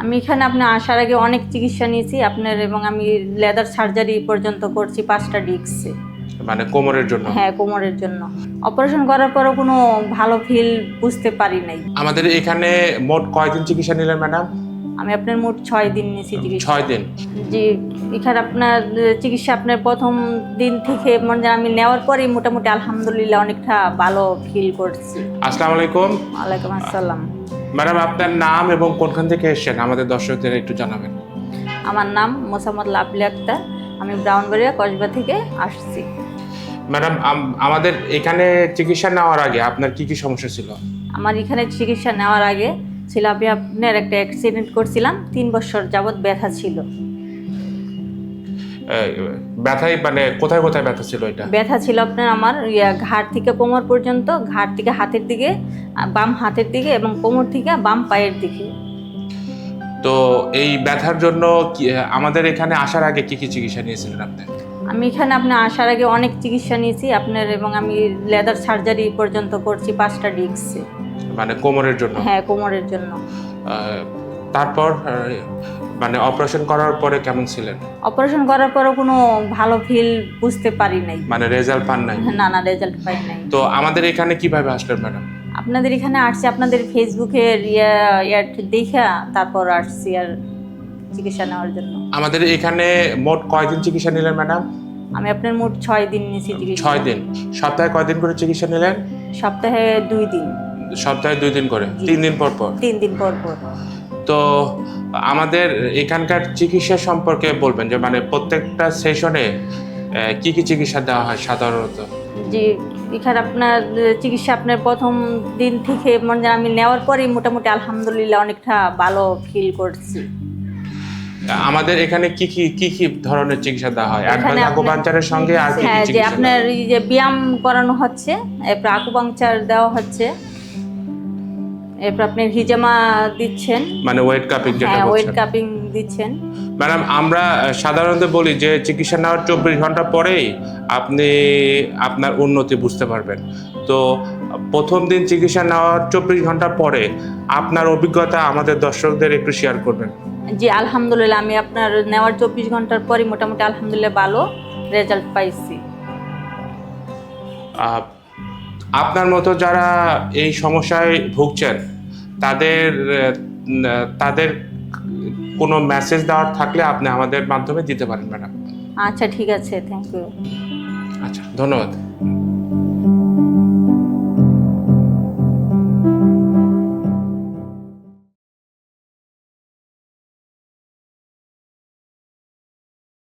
আমি এখানে আপনার আসার আগে অনেক চিকিৎসা নিয়েছি আপনার এবং আমি লেদার সার্জারি পর্যন্ত করছি পাঁচটা ডিস্কে মানে কোমরের জন্য? হ্যাঁ কোমরের জন্য। অপারেশন করার পরও কোনো ভালো ফিল বুঝতে পারি নাই। আমাদের এখানে মোট কয়দিন চিকিৎসা নিলেন ম্যাডাম? আমি আপনার মোট ছয় দিন নিয়েছি চিকিৎসা। ছয় দিন। যে এখানে আপনার চিকিৎসা আপনার প্রথম দিন থেকে মানে আমি নেওয়ার পরেই মোটামুটি আলহামদুলিল্লাহ অনেকটা ভালো ফিল করছি। আসসালামু আলাইকুম। ওয়ালাইকুম আসসালাম। ম্যাডাম আপনার নাম এবং কোনখান থেকে এসেছেন? আমাদের দর্শকদের একটু জানাবেন। আমার নাম মোসাম্মদ লাভলি আক্তার। আমি ব্রাউনবাড়িয়া কসবা থেকে আসছি। ম্যাডাম আমাদের এখানে চিকিৎসা নেওয়ার আগে আপনার কি কি সমস্যা ছিল? আমার এখানে চিকিৎসা নেওয়ার আগে ছিল আমি আপনার একটা অ্যাক্সিডেন্ট করছিলাম। তিন বছর যাবৎ ব্যথা ছিল। ব্যথাই মানে কোথায় কোথায় ব্যথা ছিল এটা? ব্যথা ছিল আপনার আমার ইয়া ঘাট থেকে কোমর পর্যন্ত ঘাট থেকে হাতের দিকে বাম হাতের দিকে এবং কোমর থেকে বাম পায়ের দিকে। তো এই ব্যথার জন্য আমাদের এখানে আসার আগে কি কি চিকিৎসা নিয়েছিলেন আপনি? আমি এখানে আপনার আসার আগে অনেক চিকিৎসা নিয়েছি আপনার এবং আমি লেদার সার্জারি পর্যন্ত করছি পাঁচটা ডিস্কে। মানে কোমরের জন্য? হ্যাঁ কোমরের জন্য। তারপর মানে অপারেশন করার পরে কেমন ছিলেন? অপারেশন করার পরও কোনো ভালো ফিল বুঝতে পারি নাই। মানে রেজাল্ট পান নাই? না না রেজাল্ট পাই নাই। তো আমাদের এখানে কীভাবে আসলেন ম্যাডাম? আপনাদের এখানে আসছি আপনাদের ইয়ার দেখা তারপর আসছি আর চিকিৎসা নেওয়ার জন্য। আমাদের এখানে মোট কয়দিন চিকিৎসা নিলেন ম্যাডাম? আমি আপনার মোট ছয় দিন নিয়েছি চিকিৎসা। ছয় দিন। সপ্তাহে কয়দিন করে চিকিৎসা নিলেন? সপ্তাহে দুই দিন। সপ্তাহে দুই দিন করে। তিন দিন পর পর? তিন দিন পর পর। তো আমাদের এখানকার চিকিৎসা সম্পর্কে বলবেন যে মানে প্রত্যেকটা সেশনে কি কি চিকিৎসা দেওয়া হয় সাধারণত? যে এখানে আপনার চিকিৎসা আপনার প্রথম দিন থেকে মানে আমি নেওয়ার পরেই মোটামুটি আলহামদুলিল্লাহ অনেকটা ভালো ফিল করছি। আমাদের এখানে কি কি কি কি ধরনের চিকিৎসা দেওয়া হয়? অ্যাডভান্স আকুপাঞ্চারের সঙ্গে আর কি হ্যাঁ যে চিকিৎসা আপনার এই যে ব্যায়াম করানো হচ্ছে এরপর আকুপাংচার দেওয়া হচ্ছে। এরপর আপনি হিজামা দিচ্ছেন। মানে ওয়েট কাপিং যেটা হ্যাঁ ওয়েট কাপিং দিচ্ছেন। ম্যাডাম আমরা সাধারণত বলি যে চিকিৎসা নেওয়ার চব্বিশ ঘণ্টা পরেই আপনি আপনার উন্নতি বুঝতে পারবেন। তো প্রথম দিন চিকিৎসা নেওয়ার চব্বিশ ঘণ্টা পরে আপনার অভিজ্ঞতা আমাদের দর্শকদের একটু শেয়ার করবেন। জি আলহামদুলিল্লাহ আমি আপনার নেওয়ার চব্বিশ ঘণ্টার পরই মোটামুটি আলহামদুলিল্লাহ ভালো রেজাল্ট পাইছি। আপনার মতো যারা এই সমস্যায় ভুগছেন তাদের তাদের কোনো মেসেজ দেওয়ার থাকলে আপনি আমাদের মাধ্যমে দিতে পারেন ম্যাডাম আচ্ছা ঠিক আছে থ্যাংক ইউ আচ্ছা ধন্যবাদ।